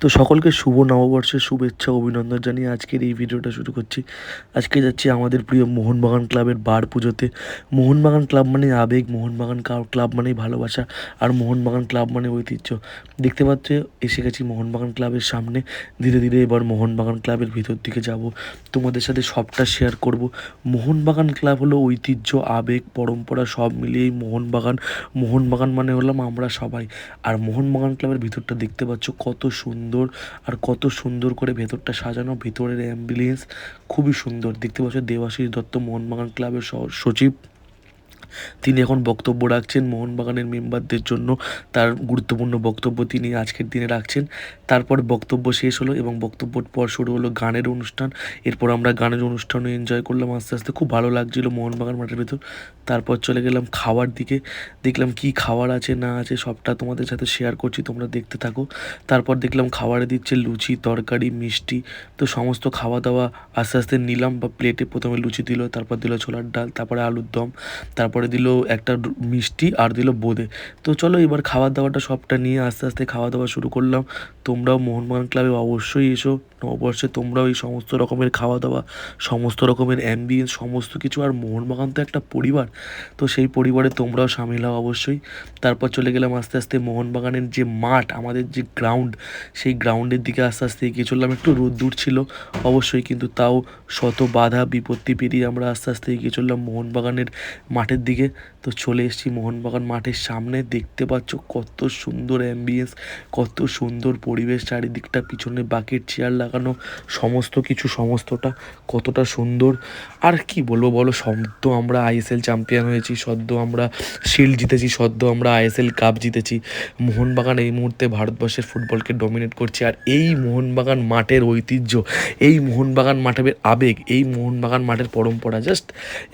তো সকলকে শুভ নববর্ষের শুভেচ্ছা অভিনন্দন জানিয়ে আজকের এই ভিডিওটা শুরু করছি। আজকে যাচ্ছি আমাদের প্রিয় মোহনবাগান ক্লাবের বার পুজোতে। মোহনবাগান ক্লাব মানে আবেগ, মোহনবাগান ক্লাব মানেই ভালোবাসা, আর মোহনবাগান ক্লাব মানে ঐতিহ্য। দেখতে পাচ্ছ, এসে গেছি মোহনবাগান ক্লাবের সামনে। ধীরে ধীরে এবার মোহনবাগান ক্লাবের ভিতর দিকে যাব। তোমাদের সাথে সবটা শেয়ার করব। মোহনবাগান ক্লাব হলো ঐতিহ্য, আবেগ, পরম্পরা সব মিলিয়েই মোহনবাগান। মোহনবাগান মানে হলাম আমরা সবাই। আর মোহনবাগান ক্লাবের ভিতরটা দেখতে পাচ্ছ, কত সুন্দর আর কত সুন্দর করে ভেতরটা সাজানো, ভেতরের অ্যাম্বুলেন্স খুবই সুন্দর। দেখতে পাচ্ছ দেবাশিস দত্ত মোহনবাগান ক্লাবের সচিব। তিনি এখন বক্তব্য রাখছেন মোহনবাগানের মেম্বারদের জন্য। তার গুরুত্বপূর্ণ বক্তব্য তিনি আজকের দিনে রাখছেন। তারপর বক্তব্য শেষ হলো এবং বক্তব্যর পর শুরু হলো গানের অনুষ্ঠান। এরপর আমরা গানের অনুষ্ঠানও এনজয় করলাম আস্তে আস্তে। খুব ভালো লাগছিল মোহনবাগান মাঠের ভেতর। তারপর চলে গেলাম খাওয়ার দিকে। দেখলাম কি খাওয়ার আছে, না আছে, সবটা তোমাদের সাথে শেয়ার করছি, তোমরা দেখতে থাকো। তারপর দেখলাম খাবারে দিচ্ছে লুচি, তরকারি, মিষ্টি। তো সমস্ত খাওয়া দাওয়া আস্তে আস্তে নিলাম বা প্লেটে প্রথমে লুচি দিল, তারপর দিল ছোলার ডাল, তারপরে আলুর দম, তারপরে দিল একটা মিষ্টি আর দিল বোঁদে। তো চলো এবার খাওয়া দাওয়াটা সবটা নিয়ে আস্তে আস্তে খাওয়া দাওয়া শুরু করলাম। তোমরাও মোহনবাগান ক্লাবে অবশ্যই এসো। নববর্ষে তোমরাও এই সমস্ত রকমের খাওয়া দাওয়া, সমস্ত রকমের অ্যাম্বিয়েন্স সমস্ত কিছু আর মোহনবাগান তো একটা পরিবার, তো সেই পরিবারে তোমরাও সামিল হও অবশ্যই। তারপর চলে গেলাম আস্তে আস্তে মোহনবাগানের যে মাঠ, আমাদের যে গ্রাউন্ড সেই গ্রাউন্ডের দিকে আস্তে আস্তে এগিয়ে চললাম। একটু রোদ্দুর ছিল অবশ্যই, কিন্তু তাও শত বাধা, বিপত্তি পেরিয়ে আমরা আস্তে আস্তে এগিয়ে চললাম মোহনবাগানের মাঠের দিকে। তো চলে এসেছি মোহনবাগান মাঠের সামনে, দেখতে পাচ্ছ কত সুন্দর অ্যাম্বিয়েন্স কত সুন্দর পরিবেশ, চারিদিকটা, পিছনে বাকেট চেয়ার লাগানো সমস্ত কিছু, সমস্তটা কতটা সুন্দর। আর কি বলব বলো, সদ্য আমরা আইএসএল চ্যাম্পিয়ন হয়েছি, সদ্য আমরা শিল্ড জিতেছি, সদ্য আমরা আইএসএল কাপ জিতেছি। মোহনবাগান এই মুহূর্তে ভারতবর্ষের ফুটবলকে ডমিনেট করছে। আর এই মোহনবাগান মাঠের ঐতিহ্য, এই মোহনবাগান মাঠের আবেগ, এই মোহনবাগান মাঠের পরম্পরা, জাস্ট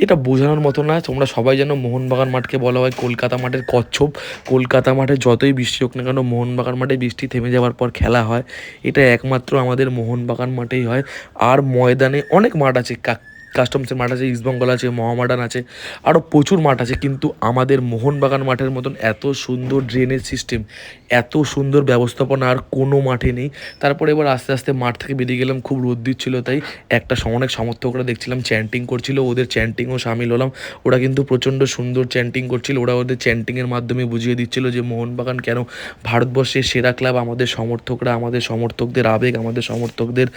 এটা বোঝানোর মতো না। তোমরা সবাই জানো মোহনবাগান মাঠকে বলা হয় কলকাতা মাঠের কচ্ছপ। কলকাতা মাঠে যতই বৃষ্টি হোক না কেন, মোহনবাগান মাঠে বৃষ্টি থেমে যাওয়ার পর খেলা হয়। এটা একমাত্র আমাদের মোহনবাগান মাঠেই হয়। আর ময়দানে অনেক মাঠ আছে কা- কাস্টমসের মাঠ আছে ইস্টবেঙ্গল আছে মহামাডান আছে আরও প্রচুর মাঠ আছে, কিন্তু আমাদের মোহনবাগান মাঠের মতন এত সুন্দর ড্রেনেজ সিস্টেম এত সুন্দর ব্যবস্থাপনা আর কোনো মাঠে নেই। তারপরে এবার আস্তে আস্তে মাঠ থেকে বেরিয়ে গেলাম, খুব রোদ দিচ্ছিল তাই একটা অনেক সমর্থকরা দেখছিলাম চ্যান্টিং করছিল, ওদের চ্যান্টিংও সামিল হলাম। ওরা কিন্তু প্রচণ্ড সুন্দর চ্যান্টিং করছিল, ওরা ওদের চ্যান্টিংয়ের মাধ্যমে বুঝিয়ে দিচ্ছিল যে মোহনবাগান কেন ভারতবর্ষের সেরা ক্লাব আমাদের সমর্থকরা, আমাদের সমর্থকদের আবেগ, আমাদের সমর্থকদের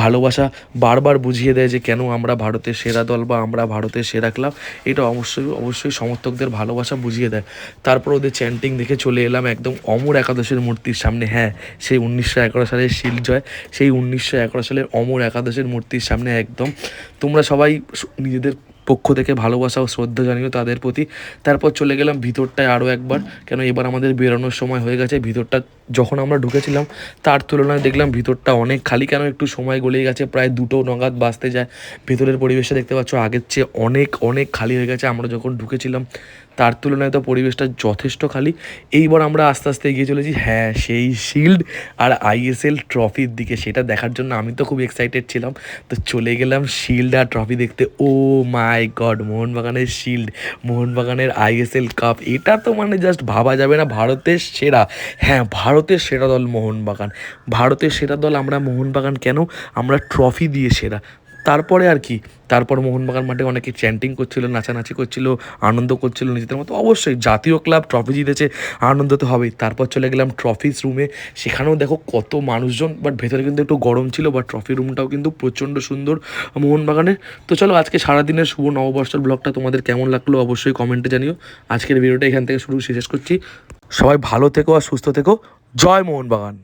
ভালোবাসা বারবার বুঝিয়ে দেয় যে কেন আমরা ভারতের সেরা দল বা আমরা ভারতের সেরা ক্লাব, এটা অবশ্যই অবশ্যই সমর্থকদের ভালোবাসা বুঝিয়ে দেয়। তারপর ওদের চ্যান্টিং দেখে চলে এলাম একদম অমর একাদশের মূর্তির সামনে। হ্যাঁ সেই উনিশশো এগারো সালের শিল্ড জয়, সেই উনিশশো এগারো সালের অমর একাদশের মূর্তির সামনে একদম তোমরা সবাই নিজেদের পক্ষ থেকে ভালোবাসা ও শ্রদ্ধা জানিও তাদের প্রতি। তারপর চলে গেলাম ভিতরটায় আরও একবার। কেন? এবার আমাদের বেরোনোর সময় হয়ে গেছে। ভিতরটা যখন আমরা ঢুকেছিলাম, তার তুলনায় দেখলাম ভিতরটা অনেক খালি। কেন? একটু সময় গলিয়ে গেছে, প্রায় দুটো নগাদ বাঁচতে যায়। ভেতরের পরিবেশটা দেখতে পাচ্ছ, আগের চেয়ে অনেক অনেক খালি হয়ে গেছে। আমরা যখন ঢুকেছিলাম, তার তুলনায় তো পরিবেশটা যথেষ্ট খালি। এইবার আমরা আস্তে আস্তে এগিয়ে চলেছি হ্যাঁ সেই শিল্ড আর আইএসএল ট্রফির দিকে। সেটা দেখার জন্য আমি তো খুব এক্সাইটেড ছিলাম। তো চলে গেলাম শিল্ড আর ট্রফি দেখতে। ও মাই গড মোহনবাগানের শিল্ড মোহনবাগানের আইএসএল কাপ এটা তো মানে জাস্ট ভাবা যাবে না, ভারতের সেরা। হ্যাঁ ভারতের সেরা দল মোহনবাগান। ভারতের সেরা দল আমরা মোহনবাগান কেন? আমরা ট্রফি দিয়ে সেরা। তারপরে আর কি? তারপর মোহনবাগান মাঠে অনেকে চ্যান্টিং করছিল, নাচানাচি করছিল, আনন্দ করছিল নিজেদের মতো। অবশ্যই জাতীয় ক্লাব ট্রফি জিতেছে, আনন্দ তো হবেই। তারপর চলে গেলাম ট্রফিস রুমে সেখানেও দেখো কত মানুষজন বাট ভেতরে কিন্তু একটু গরম ছিল বাট ট্রফি রুমটাও কিন্তু প্রচণ্ড সুন্দর মোহনবাগানের। তো চলো আজকে সারাদিনের শুভ নববর্ষের ব্লগটা তোমাদের কেমন লাগল অবশ্যই কমেন্টে জানিও। আজকের ভিডিওটা এখান থেকে শুরু, শেষ করছি। সবাই ভালো থেকো আর সুস্থ থেকো। জয় মোহনবাগান